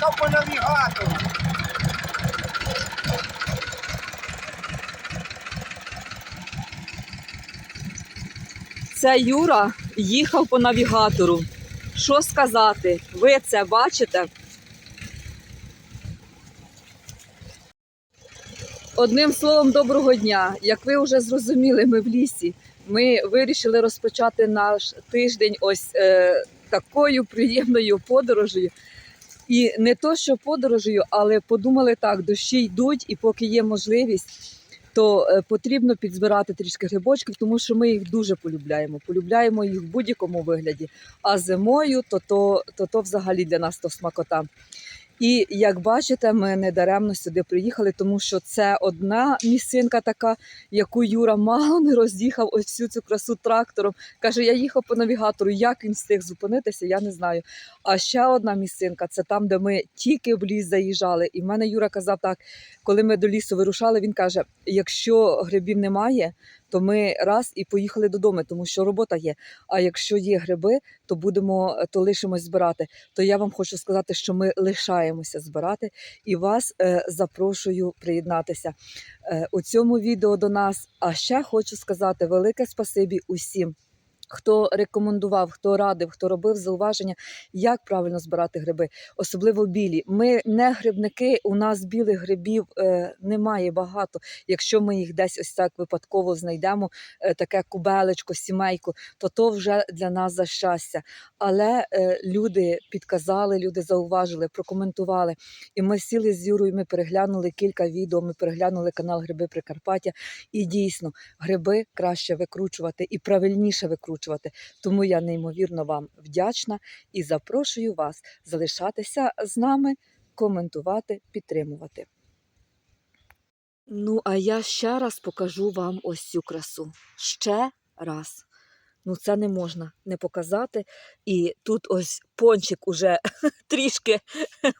їхав по навігатору. Це Юра їхав по навігатору. Що сказати? Ви це бачите? Одним словом, доброго дня. Як ви вже зрозуміли, ми в лісі. Ми вирішили розпочати наш тиждень ось е, такою приємною подорожею. І не то, що подорожею, але подумали так: дощі йдуть, і поки є можливість, то е, потрібно підзбирати трішки грибочків, тому що ми їх дуже полюбляємо. Полюбляємо їх в будь-якому вигляді. А зимою то, то, то, то взагалі для нас то смакота. І як бачите, ми не даремно сюди приїхали, тому що це одна місцинка така, яку Юра мало не роз'їхав ось всю цю красу трактором. Каже, я їхав по навігатору. Як він встиг зупинитися, я не знаю. А ще одна місцинка це там, де ми тільки в ліс заїжджали. І в мене Юра казав так, коли ми до лісу вирушали, він каже: якщо грибів немає, то ми раз і поїхали додому, тому що робота є. А якщо є гриби, то будемо то лишимось збирати. То я вам хочу сказати, що ми лишаємося збирати і вас е, запрошую приєднатися е, у цьому відео до нас. А ще хочу сказати велике спасибі усім. Хто рекомендував, хто радив, хто робив зауваження, як правильно збирати гриби, особливо білі. Ми не грибники, у нас білих грибів е, немає багато. Якщо ми їх десь ось так випадково знайдемо, е, таке кубелечко, сімейку, то то вже для нас за щастя. Але е, люди підказали, люди зауважили, прокоментували. І ми сіли з Юрою, ми переглянули кілька відео, ми переглянули канал Гриби Прикарпаття. І дійсно, гриби краще викручувати і правильніше викручувати. Тому я неймовірно вам вдячна і запрошую вас залишатися з нами, коментувати, підтримувати. Ну, а я ще раз покажу вам ось цю красу. Ще раз. Ну, це не можна не показати. І тут ось пончик уже трішки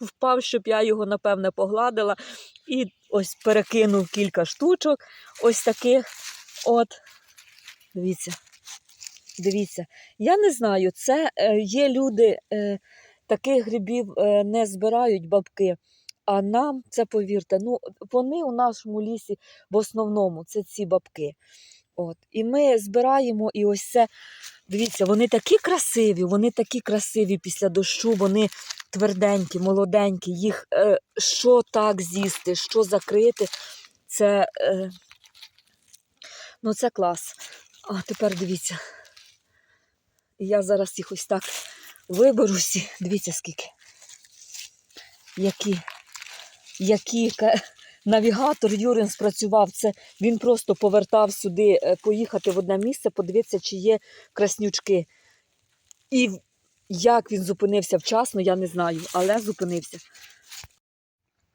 впав, щоб я його, напевне, погладила. І ось перекинув кілька штучок, ось таких. От, дивіться. Дивіться, я не знаю, це е, є люди, е, таких грибів е, не збирають бабки. А нам це повірте, ну вони у нашому лісі в основному це ці бабки. От. І ми збираємо, і ось це, дивіться, вони такі красиві, вони такі красиві після дощу, вони тверденькі, молоденькі. Їх е, що так з'їсти, що закрити, це, е, ну, це клас. А тепер дивіться. І я зараз їх ось так виберу всі. Дивіться скільки. Які, які навігатор Юрин спрацював. Це він просто повертав сюди, е, поїхати в одне місце, подивитися, чи є краснючки. І як він зупинився вчасно, я не знаю, але зупинився.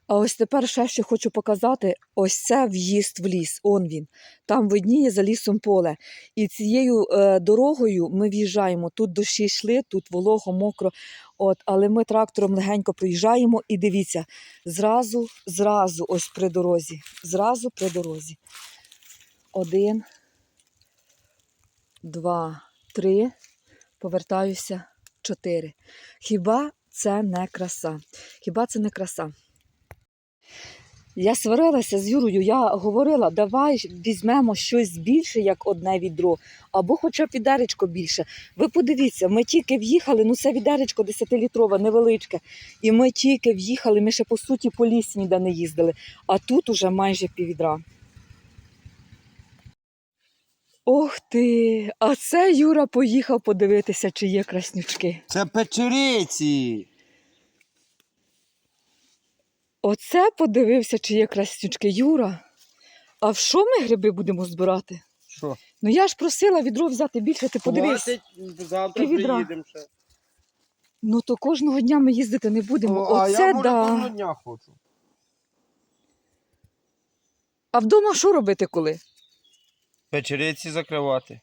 А ось тепер ще що хочу показати: ось це в'їзд в ліс. Он він. Там видніє за лісом поле. І цією е, дорогою ми в'їжджаємо. Тут дощі йшли, тут волого, мокро. От, але ми трактором легенько проїжджаємо і дивіться, зразу, зразу, ось при дорозі. Зразу при дорозі. Один, два, три. Повертаюся. Чотири. Хіба це не краса? Хіба це не краса? Я сварилася з Юрою, я говорила, давай візьмемо щось більше, як одне відро, або хоча б відеречко більше. Ви подивіться, ми тільки в'їхали, ну це відеречко 10-літрове, невеличке. І ми тільки в'їхали, ми ще по суті по лісі ніде не їздили, а тут уже майже піввідра. Ох ти! А це Юра поїхав подивитися, чи є краснючки. Це печериці. Оце подивився, чи є краснючки. Юра. А в що ми гриби будемо збирати? Що? Ну я ж просила відро взяти більше, ти подивись. Хватить, завтра Піввідра. приїдемо ще. Ну то кожного дня ми їздити не будемо. О, а Оце я може да. кожного дня хочу. А вдома що робити коли? Печериці закривати.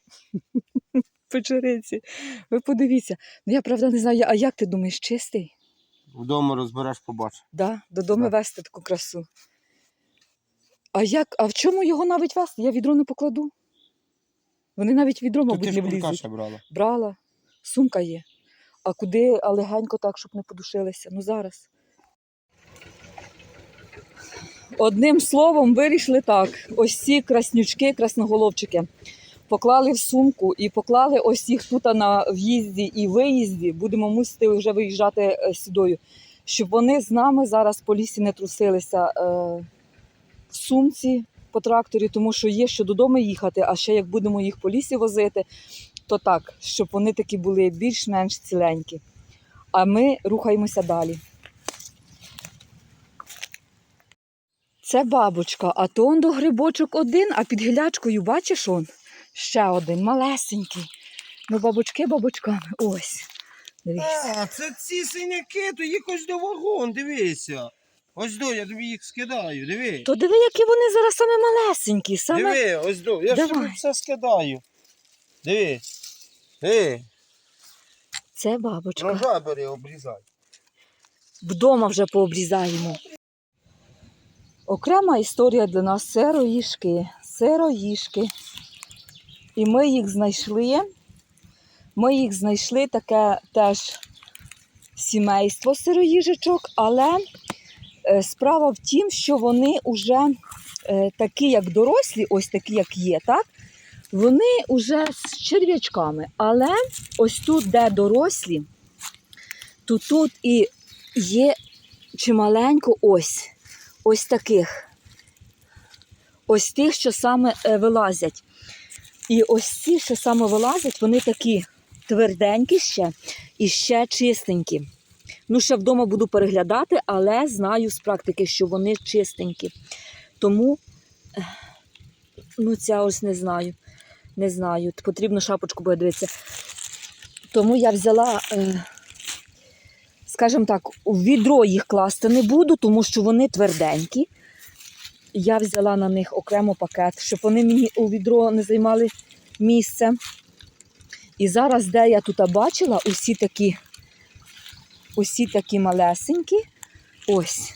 Печериці. Ви подивіться. Ну я правда не знаю, а як ти думаєш, чистий? Вдома розбереш, побачиш. Да? Додому Да. вести таку красу. А як, а в чому його навіть вести? Я відро не покладу. Вони навіть відро, Тут мабуть, не влізуть. брала. Брала, сумка є. А куди, а легенько так, щоб не подушилися. Ну зараз. Одним словом, вирішили так: ось ці краснючки, красноголовчики поклали в сумку і поклали ось їх тут на в'їзді і виїзді. Будемо мусити вже виїжджати е, сюдою, щоб вони з нами зараз по лісі не трусилися е, в сумці по тракторі, тому що є що додому їхати, а ще як будемо їх по лісі возити, то так, щоб вони такі були більш-менш ціленькі. А ми рухаємося далі. Це бабочка, а то он до грибочок один, а під гілячкою бачиш он ще один малесенький. Ну, бабочки бабочками. Ось. Дивіться. А, це ці синяки, то їх ось до вагон, дивися. Ось до, я тобі їх скидаю, диви. То диви, які вони зараз саме малесенькі. Саме... Диви, ось до. Я ж Давай. тобі все скидаю. Диви. Диви, Це бабочка. ножа бери, обрізай. Вдома вже пообрізаємо. Окрема історія для нас сироїшки. Сироїшки. І ми їх знайшли. Ми їх знайшли таке теж сімейство сироїжечок, але е, справа в тім, що вони вже е, такі, як дорослі, ось такі, як є, так? Вони вже з черв'ячками. Але ось тут, де дорослі, то тут і є чималенько ось, ось таких. Ось тих, що саме е, вилазять. І ось ці, що саме вилазять, вони такі тверденькі ще і ще чистенькі. Ну, ще вдома буду переглядати, але знаю з практики, що вони чистенькі. Тому, ну, ця ось не знаю. Не знаю. Потрібно шапочку буде дивитися. Тому я взяла. Е, скажімо так, у відро їх класти не буду, тому що вони тверденькі. Я взяла на них окремо пакет, щоб вони мені у відро не займали місце. І зараз, де я тут бачила, усі такі, усі такі малесенькі, ось,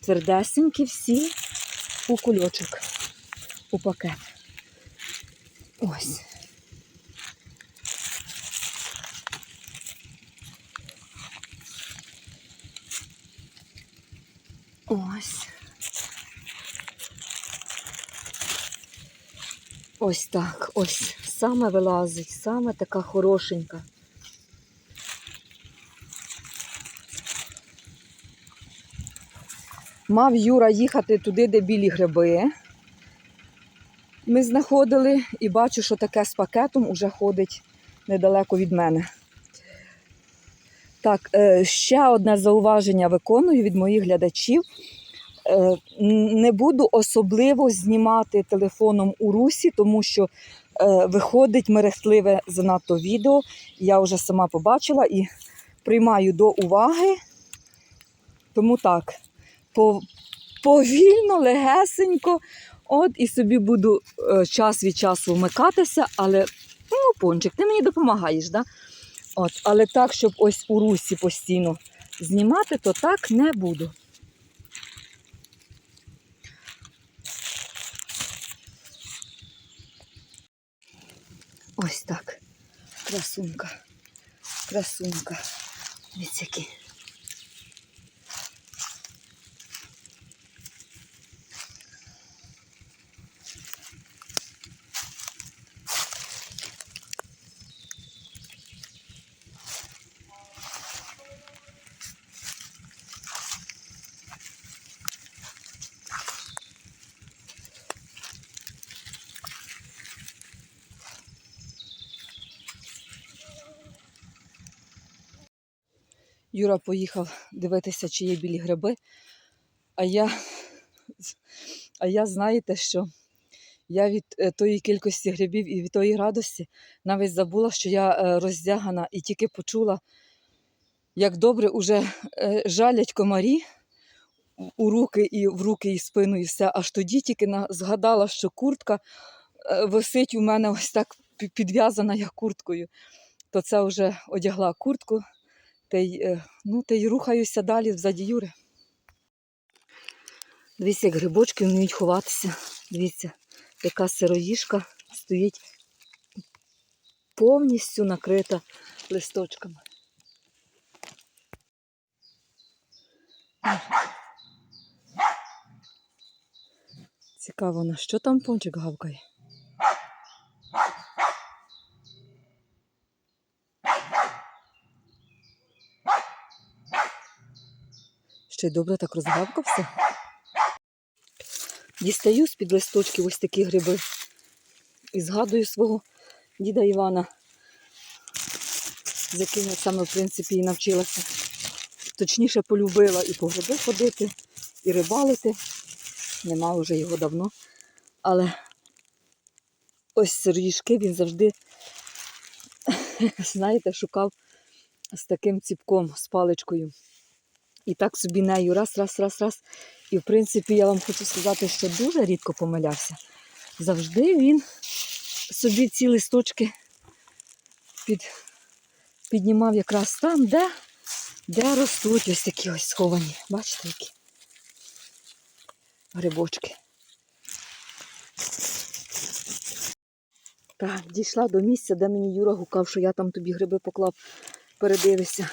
твердесенькі всі у кульочок, у пакет. Ось. Ось так, ось саме вилазить, саме така хорошенька. Мав Юра їхати туди, де білі гриби. Ми знаходили і бачу, що таке з пакетом уже ходить недалеко від мене. Так, е, ще одне зауваження виконую від моїх глядачів. Е, Не буду особливо знімати телефоном у русі, тому що е, виходить мерехтливе занадто відео. Я вже сама побачила і приймаю до уваги. Тому так, повільно, легесенько. От і собі буду е, час від часу вмикатися, але ну, пончик, ти мені допомагаєш, да? От, але так, щоб ось у русі постійно знімати, то так не буду. Ось так. Красунка. Красунка. Дивіться які. Юра поїхав дивитися, чи є білі гриби. А я, а я знаєте, що я від е, тої кількості грибів і від тої радості навіть забула, що я е, роздягана і тільки почула, як добре уже е, жалять комарі у- руки і в руки і спину, і все. Аж тоді тільки згадала, що куртка висить у мене ось так підв'язана я курткою. То це вже одягла куртку, та й, е, ну, та й рухаюся далі взаді Юри. Дивіться, як грибочки вміють ховатися. Дивіться, яка сироїшка стоїть повністю накрита листочками. Цікаво, на що там пончик гавкає? Ще й добре так розгавкався. Дістаю з-під листочків ось такі гриби. І згадую свого діда Івана, з яким я саме, в принципі, і навчилася. Точніше, полюбила і по гриби ходити, і рибалити. Нема вже його давно. Але ось сиріжки він завжди, знаєте, шукав з таким ціпком, з паличкою. І так собі нею раз, раз, раз, раз. І в принципі, я вам хочу сказати, що дуже рідко помилявся. Завжди він собі ці листочки під, піднімав якраз там, де, де ростуть ось такі ось сховані. Бачите, які грибочки. Так, дійшла до місця, де мені Юра гукав, що я там тобі гриби поклав, передивися.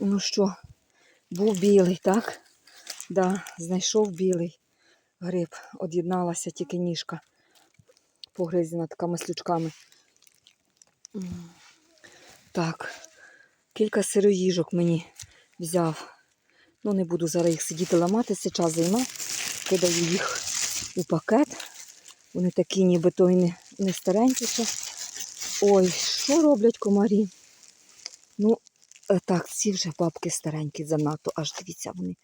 Ну що, був білий, так? Да, знайшов білий гриб. Од'єдналася тільки ніжка погризена такими слючками. Так, кілька сироїжок мені взяв. Ну, не буду зараз їх сидіти ламати, це час займе. Кидаю їх у пакет. Вони такі, ніби то й не, не старенькі. Ой, що роблять комарі? Ну, так, ці вже бабки старенькі занадто, аж дивіться, вони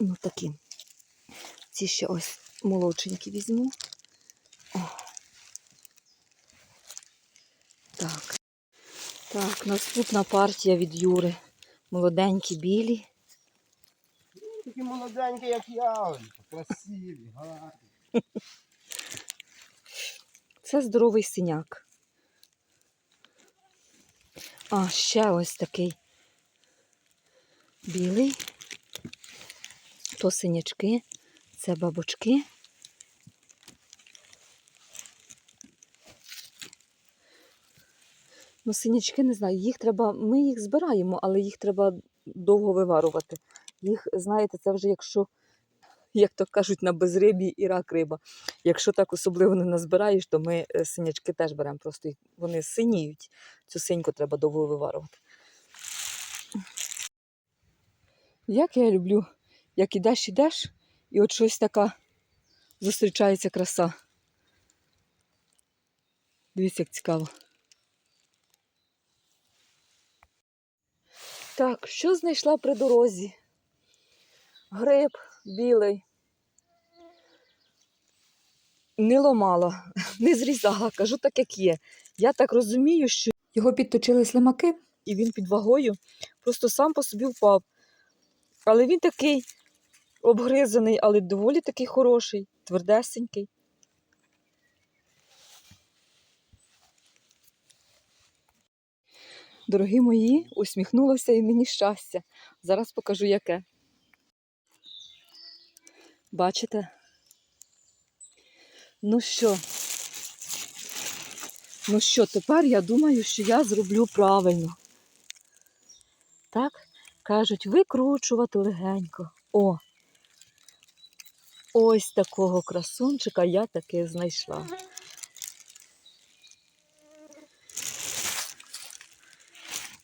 ну такі. Ці ще ось молодшенькі візьму. О. Так. Так, наступна партія від Юри. Молоденькі білі. Такі молоденькі, як я. Красиві, гарні. Це здоровий синяк. А, ще ось такий білий. То синячки, це бабочки. Ну, синячки не знаю, їх треба, ми їх збираємо, але їх треба довго виварувати. Їх, знаєте, це вже якщо, як то кажуть, на безрибі і рак риба. Якщо так особливо не назбираєш, то ми е, синячки теж беремо, просто вони синіють. Цю синьку треба довго виварувати. Як я люблю, як ідеш, ідеш, і от щось така зустрічається краса. Дивіться, як цікаво. Так, що знайшла при дорозі? Гриб білий. Не ломала, не зрізала, кажу так, як є. Я так розумію, що його підточили слимаки, і він під вагою просто сам по собі впав. Але він такий обгризаний, але доволі такий хороший, твердесенький. Дорогі мої, усміхнулося і мені щастя. Зараз покажу яке. Бачите? Ну що? Ну що, тепер я думаю, що я зроблю правильно. Так, кажуть, викручувати легенько. О! Ось такого красунчика я таки знайшла.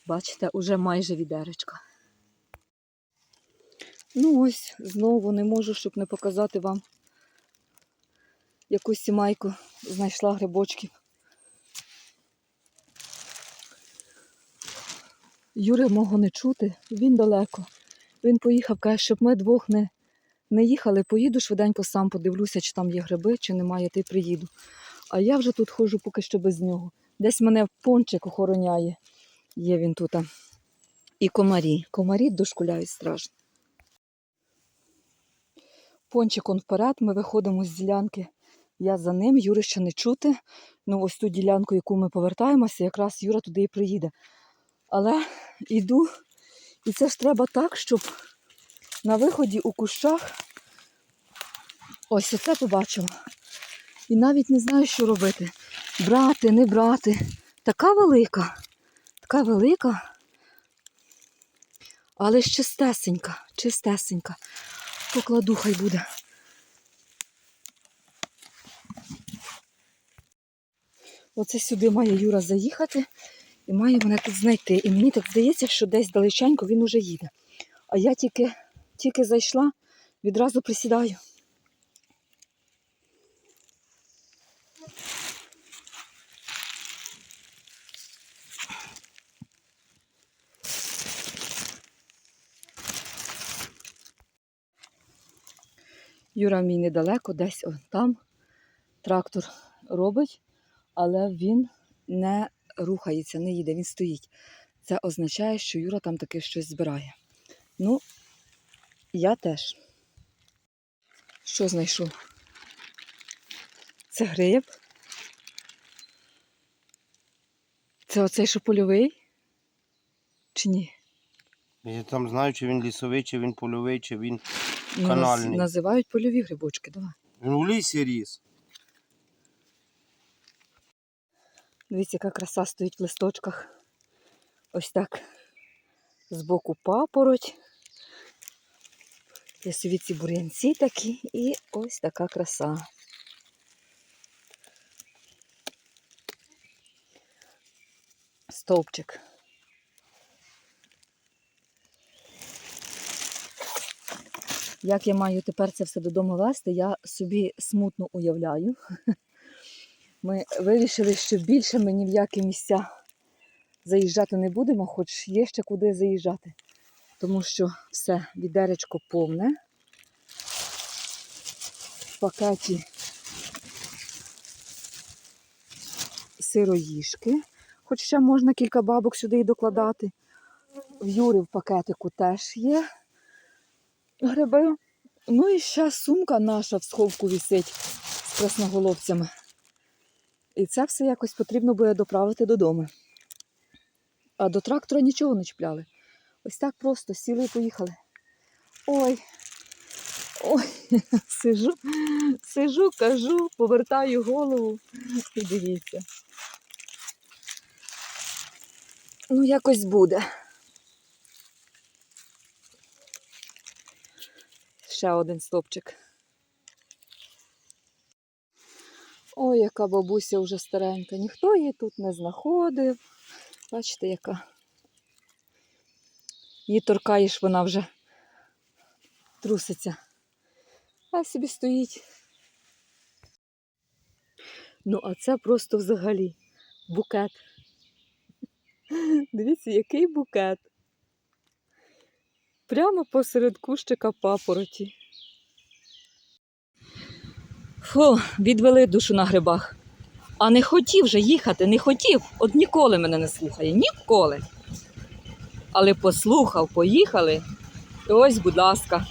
Бачите, уже майже відеречка. Ну ось, знову не можу, щоб не показати вам якусь сімайку знайшла грибочків. Юри мого не чути, він далеко. Він поїхав, каже, щоб ми двох не, не їхали, поїду швиденько сам подивлюся, чи там є гриби, чи немає, ти приїду. А я вже тут ходжу поки що без нього. Десь мене пончик охороняє. Є він тут. І комарі. Комарі дошкуляють страшно. Пончик он вперед, ми виходимо з ділянки. Я за ним, Юри ще не чути. Ну, ось ту ділянку, яку ми повертаємося, якраз Юра туди і приїде. Але йду, і це ж треба так, щоб на виході у кущах ось оце побачила. І навіть не знаю, що робити. Брати, не брати. Така велика, така велика, але ж чистесенька, чистесенька покладу, хай буде. Оце сюди має Юра заїхати і має мене тут знайти. І мені так здається, що десь далеченько він уже їде. А я тільки, тільки зайшла, відразу присідаю. Юра мій недалеко, десь он там трактор робить, але він не рухається, не їде, він стоїть. Це означає, що Юра там таки щось збирає. Ну, я теж. Що знайшов? Це гриб. Це оцей що польовий? Чи ні? Я там знаю, чи він лісовий, чи він польовий, чи він. Ну, Канальний. називають польові грибочки, давай. У лісі ріс. Дивіться, яка краса стоїть в листочках. Ось так. Збоку папороть. Лісові бур'янці такі і ось така краса. Стовпчик. Як я маю тепер це все додому вести, я собі смутно уявляю. Ми вирішили, що більше ми ні в які місця заїжджати не будемо, хоч є ще куди заїжджати. Тому що все, відеречко повне. В пакеті сироїшки, хоч ще можна кілька бабок сюди і докладати. В Юри в пакетику теж є гриби. Ну і ще сумка наша в сховку висить з красноголовцями. І це все якось потрібно буде доправити додому. А до трактора нічого не чіпляли. Ось так просто сіли і поїхали. Ой, ой, сижу, сижу, кажу, повертаю голову і дивіться. Ну, якось буде. Ще один стопчик. Ой, яка бабуся вже старенька. Ніхто її тут не знаходив. Бачите, яка. Її торкаєш, вона вже труситься. А собі стоїть. Ну, а це просто взагалі букет. Дивіться, який букет. Прямо посеред кущика папороті. Фу, відвели душу на грибах. А не хотів же їхати, не хотів. От ніколи мене не слухає, ніколи. Але послухав, поїхали. І ось, будь ласка.